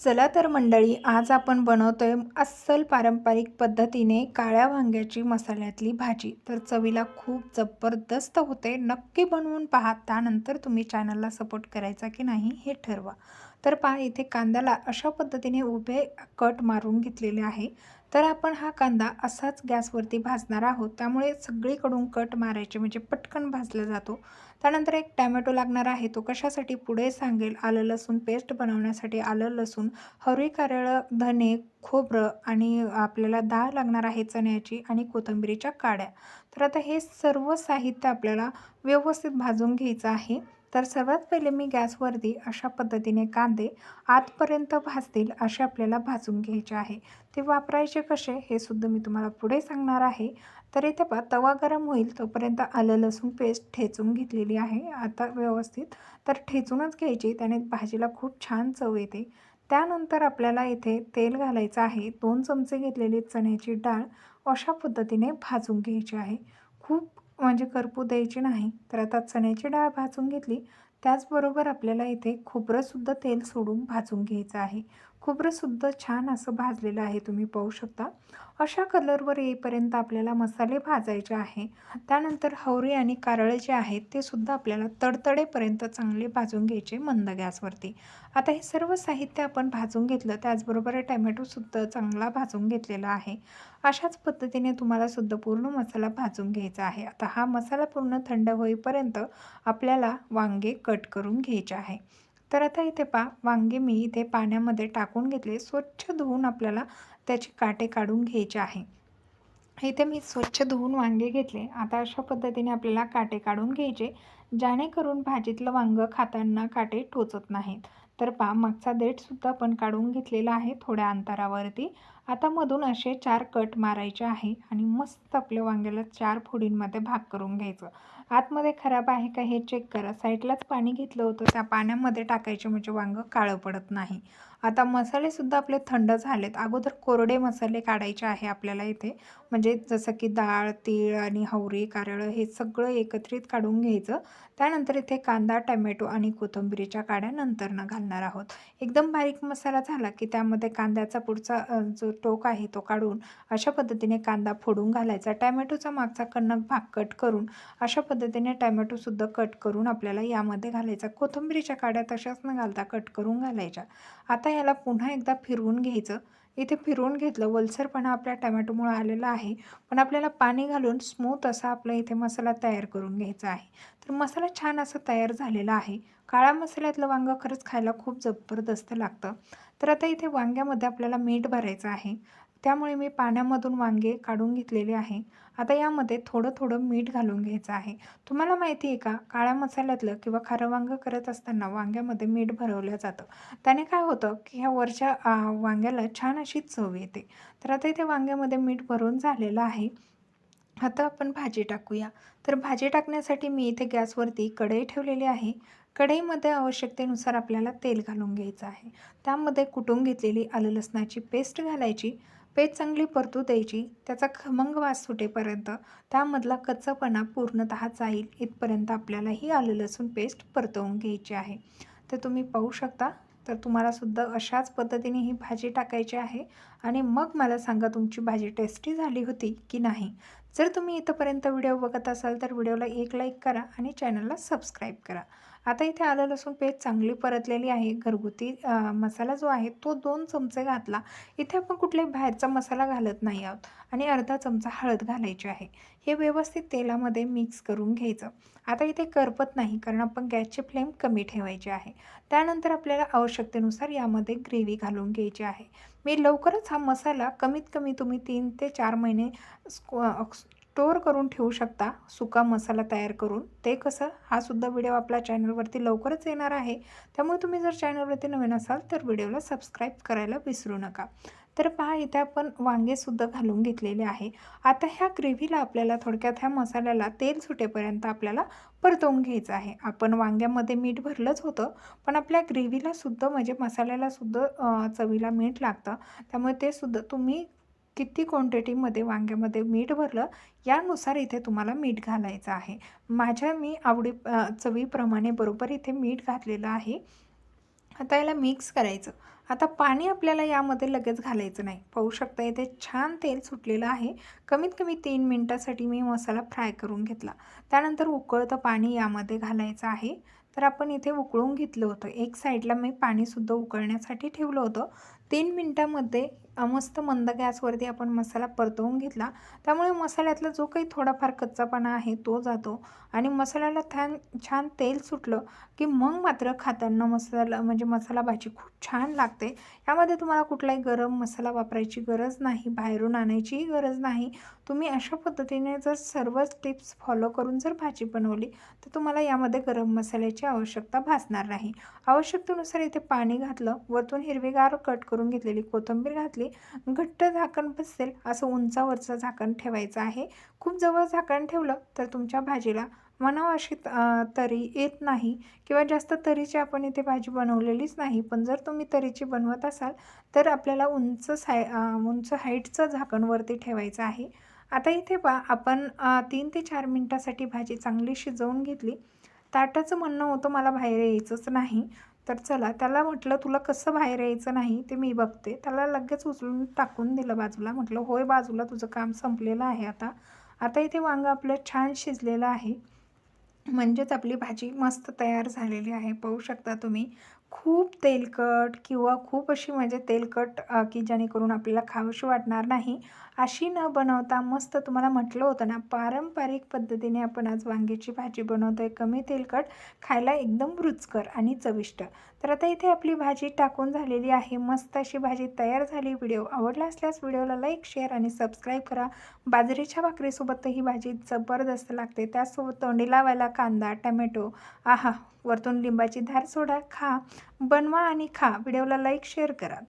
चला तर मंडळी आज आपण बनवतोय अस्सल पारंपरिक पद्धतीने काळ्या वांग्याची मसाल्यातली भाजी. तर चवीला खूप जबरदस्त होते. नक्की बनवून पहा. त्यानंतर तुम्ही चॅनलला सपोर्ट करायचा की नाही हे ठरवा. तर पहा इथे कांद्याला अशा पद्धतीने उभे कट मारून घेतलेले आहे. तर आपण हा कांदा असाच गॅसवरती भाजणार आहोत. त्यामुळे सगळीकडून कट मारायचे म्हणजे पटकन भाजला जातो. त्यानंतर एक टॅमॅटो लागणार आहे. तो कशासाठी पुढे सांगेल? आलं लसूण पेस्ट बनवण्यासाठी आलं लसूण हरी कारळं धने खोबरं आणि आपल्याला डाळ लागणार आहे चण्याची आणि कोथिंबिरीच्या काड्या. तर आता हे सर्व साहित्य आपल्याला व्यवस्थित भाजून घ्यायचं आहे. तर सर्वात पहिले मी गॅसवरती अशा पद्धतीने कांदे आतपर्यंत भाजतील असे आपल्याला भाजून घ्यायचे आहे. ते वापरायचे कसे हे सुद्धा मी तुम्हाला पुढे सांगणार आहे. तर इथे पा तवा गरम होईल तोपर्यंत आलं लसूण पेस्ट ठेचून घेतलेली आहे. आता व्यवस्थित तर ठेचूनच घ्यायची त्याने भाजीला खूप छान चव येते. त्यानंतर आपल्याला इथे तेल घालायचं आहे. दोन चमचे घेतलेली चण्याची डाळ अशा पद्धतीने भाजून घ्यायची आहे. खूप म्हणजे करपू द्यायची नाही तर आता चण्याची डाळ भाजून घेतली. त्याचबरोबर आपल्याला इथे खोबरंसुद्धा तेल सोडून भाजून घ्यायचं आहे. खोबरंसुद्धा छान असं भाजलेलं आहे तुम्ही पाहू शकता. अशा कलरवर येईपर्यंत आपल्याला मसाले भाजायचे आहे. त्यानंतर हवरी आणि कारळे जे आहेत ते सुद्धा आपल्याला तडतडेपर्यंत चांगले भाजून घ्यायचे मंद गॅसवरती. आता हे सर्व साहित्य आपण भाजून घेतलं त्याचबरोबर टॅमॅटोसुद्धा चांगला भाजून घेतलेला आहे. अशाच पद्धतीने तुम्हाला सुद्धा पूर्ण मसाला भाजून घ्यायचा आहे. आता हा मसाला पूर्ण थंड होईपर्यंत आपल्याला वांगे कट करून घ्यायचे आहे. तर आता इथे पा वांगे मी इथे पाण्यामध्ये टाकून घेतले. स्वच्छ धुवून आपल्याला त्याचे काटे काढून घ्यायचे आहे. इथे मी स्वच्छ धुवून वांगे घेतले. आता अशा पद्धतीने आपल्याला काटे काढून घ्यायचे. जेणेकरून भाजीतलं वांगं खाताना काटे टोचत नाहीत. तर पा मागचा देठसुद्धा पण काढून घेतलेला आहे थोड्या अंतरावरती. आता मधून असे चार कट मारायचे आहे आणि मस्त आपल्या वांग्याला चार फोडींमध्ये भाग करून घ्यायचं. आतमध्ये खराब आहे का हे चेक करा. साईडलाच पाणी घेतलं होतं. त्या पाण्यामध्ये टाकायचे म्हणजे वांगं काळं पडत नाही. आता मसालेसुद्धा आपले थंड झालेत. अगोदर कोरडे मसाले काढायचे आहे आपल्याला इथे. म्हणजे जसं की डाळ तीळ आणि हवरी कारळं हे सगळं एकत्रित काढून घ्यायचं. त्यानंतर इथे कांदा टमॅटो आणि कोथिंबिरीच्या काड्या नंतरनं घालणार आहोत. एकदम बारीक मसाला झाला की त्यामध्ये कांद्याचा पुढचा जो टोक आहे तो काढून अशा पद्धतीने कांदा फोडून घालायचा. टॅमॅटोचा मागचा कणक भाग कट करून अशा पद्धतीने टॅमॅटोसुद्धा कट करून आपल्याला यामध्ये घालायचा. कोथिंबिरीच्या काड्या तशाच न घालता कट करून घालायच्या. आता याला पुन्हा एकदा फिरवून घ्यायचं. इथे फिरवून घेतलं वलसरपणा आपल्या टमॅटोमुळं आलेला आहे. पण आपल्याला पाणी घालून स्मूथ असा आपला इथे मसाला तयार करून घ्यायचा आहे. तर मसाला छान असा तयार झालेला आहे. काळा मसाल्यातलं वांगं खरंच खायला खूप जबरदस्त लागतं. तर आता इथे वांग्यामध्ये आपल्याला मीठ भरायचं आहे. त्यामुळे मी पाण्यामधून वांगे काढून घेतलेले आहे. आता यामध्ये थोडं थोडं मीठ घालून घ्यायचं आहे. तुम्हाला माहिती आहे का काळ्या मसाल्यातलं किंवा खारं वांगं करत असताना वांग्यामध्ये मीठ भरवलं जातं. त्याने काय होतं की ह्या वरच्या वांग्याला छान अशी चव येते. तर आता इथे वांग्यामध्ये मीठ भरून झालेलं आहे. आता आपण भाजी टाकूया. तर भाजी टाकण्यासाठी मी इथे गॅसवरती कढई ठेवलेली आहे. कढईमध्ये आवश्यकतेनुसार आपल्याला तेल घालून घ्यायचं आहे. त्यामध्ये कुटून घेतलेली आलं लसणाची पेस्ट घालायची. पेस्ट चांगली परतू द्यायची. त्याचा खमंग वास सुटेपर्यंत त्यामधला कच्चापणा पूर्णतः जाईल. इथपर्यंत आपल्याला ही आलं लसूण पेस्ट परतवून घ्यायची आहे. तर तुम्ही पाहू शकता. तर तुम्हालासुद्धा अशाच पद्धतीने ही भाजी टाकायची आहे. आणि मग मला सांगा तुमची भाजी टेस्टी झाली होती की नाही. जर तुम्ही इथंपर्यंत व्हिडिओ बघत असाल तर व्हिडिओला एक लाईक करा आणि चॅनलला सबस्क्राईब करा. आता इथे आलं लसूण पेस्ट चांगली परतलेली आहे. घरगुती मसाला जो आहे तो दोन चमचे घातला. इथे आपण कुठलाही बाहेरचा मसाला घालत नाही आहोत आणि अर्धा चमचा हळद घालायची आहे. हे व्यवस्थित तेलामध्ये मिक्स करून घ्यायचं. आता इथे करपत नाही कारण आपण गॅसची फ्लेम कमी ठेवायची आहे. त्यानंतर आपल्याला आवश्यकतेनुसार यामध्ये ग्रेव्ही घालून घ्यायची आहे. मी लवकरच हा मसाला कमीत कमी तुम्ही तीन ते चार महिने स्टोअर करून ठेवू शकता. सुका मसाला तयार करून. ते कसं? हा सुद्धा व्हिडिओ आपल्या चॅनलवरती लवकरच येणार आहे. त्यामुळे तुम्ही जर चॅनलवरती नवीन असाल तर व्हिडिओला सबस्क्राईब करायला विसरू नका. तर पहा इथे आपण वांगेसुद्धा घालून घेतलेले आहे. आता ह्या ग्रेव्हीला आपल्याला थोडक्यात ह्या मसाल्याला तेल सुटेपर्यंत आपल्याला परतवून घ्यायचं आहे. आपण वांग्यामध्ये मीठ भरलंच होतं पण आपल्या ग्रेव्हीला सुद्धा म्हणजे मसाल्याला सुद्धा चवीला मीठ लागतं. त्यामुळे ते सुद्धा तुम्ही किती क्वांटिटीमध्ये वांग्यामध्ये मीठ भरलं यानुसार इथे तुम्हाला मीठ घालायचं आहे. माझ्या मी आवडी चवीप्रमाणे बरोबर इथे मीठ घातलेलं आहे. आता याला मिक्स करायचं. आता पाणी आपल्याला यामध्ये लगेच घालायचं नाही. पाहू शकता इथे छान तेल सुटलेलं आहे. कमीत कमी तीन मिनटासाठी मी मसाला फ्राय करून घेतला. त्यानंतर उकळतं पाणी यामध्ये घालायचं आहे. तर आपण इथे उकळून घेतलं होतं. एक साईडला मी पाणीसुद्धा उकळण्यासाठी ठेवलं होतं. तीन मिनटामध्ये मस्त मंद गॅसवरती आपण मसाला परतवून घेतला. त्यामुळे मसाल्यातला जो काही थोडाफार कच्चापणा आहे तो जातो. आणि मसाल्याला छान छान तेल सुटलं की मग मात्र खाताना मसाला म्हणजे मसाला भाजी खूप छान लागते. यामध्ये तुम्हाला कुठलाही गरम मसाला वापरायची गरज नाही बाहेरून आणायचीही गरज नाही. तुम्ही अशा पद्धतीने जर सर्वच टिप्स फॉलो करून जर भाजी बनवली तर तुम्हाला यामध्ये गरम मसाल्याची आवश्यकता भासणार नाही. आवश्यकतेनुसार इथे पाणी घातलं वरतून हिरवीगार कट करून घेतलेली कोथिंबीर घातली घट्ट झाकण बसेल असं उंचावरचं झाकण ठेवायचं आहे. खूप जवळ झाकण ठेवलं तर तुमच्या भाजीला म्हणावं अशी तरी येत नाही किंवा जास्त तरीची आपण इथे भाजी बनवलेलीच नाही. पण जर तुम्ही तरीची बनवत असाल तर आपल्याला उंच साय उंच हाईटचं झाकण वरती ठेवायचं आहे. आता इथे पा आपण तीन ते चार मिनटासाठी भाजी चांगली शिजवून घेतली. ताटाचं म्हणणं होतं मला बाहेर यायचंच नाही. तर चला त्याला म्हटलं तुला कसं बाहेर यायचं नाही ते मी बघते. त्याला लगेच उचलून टाकून दिलं बाजूला. म्हटलं होय बाजूला तुझं काम संपलेलं आहे आता. आता इथे वांगं आपलं छान शिजलेलं आहे. म्हणजेच आपली भाजी मस्त तयार झालेली आहे. पाहू शकता तुम्ही. खूप तेलकट किंवा खूप अशी म्हणजे तेलकट की जेणेकरून आपल्याला खावशी वाटणार नाही अशी न बनवता मस्त तुम्हाला म्हटलं होतं ना पारंपरिक पद्धतीने आपण आज वांग्याची भाजी बनवतो आहे कमी तेलकट खायला एकदम रुचकर आणि चविष्ट. तर आता इथे आपली भाजी टाकून झालेली आहे मस्त अशी भाजी तयार झाली. व्हिडिओ आवडला असल्यास व्हिडिओला लाईक शेअर आणि सबस्क्राईब करा. बाजरीच्या भाकरीसोबत ही भाजी जबरदस्त लागते त्यासोबत तोंडी लावायला कांदा टमॅटो आहा. वरतून लिंबाची धार सोडा खा बनवा आणि खा. व्हिडिओला लाईक शेअर करा.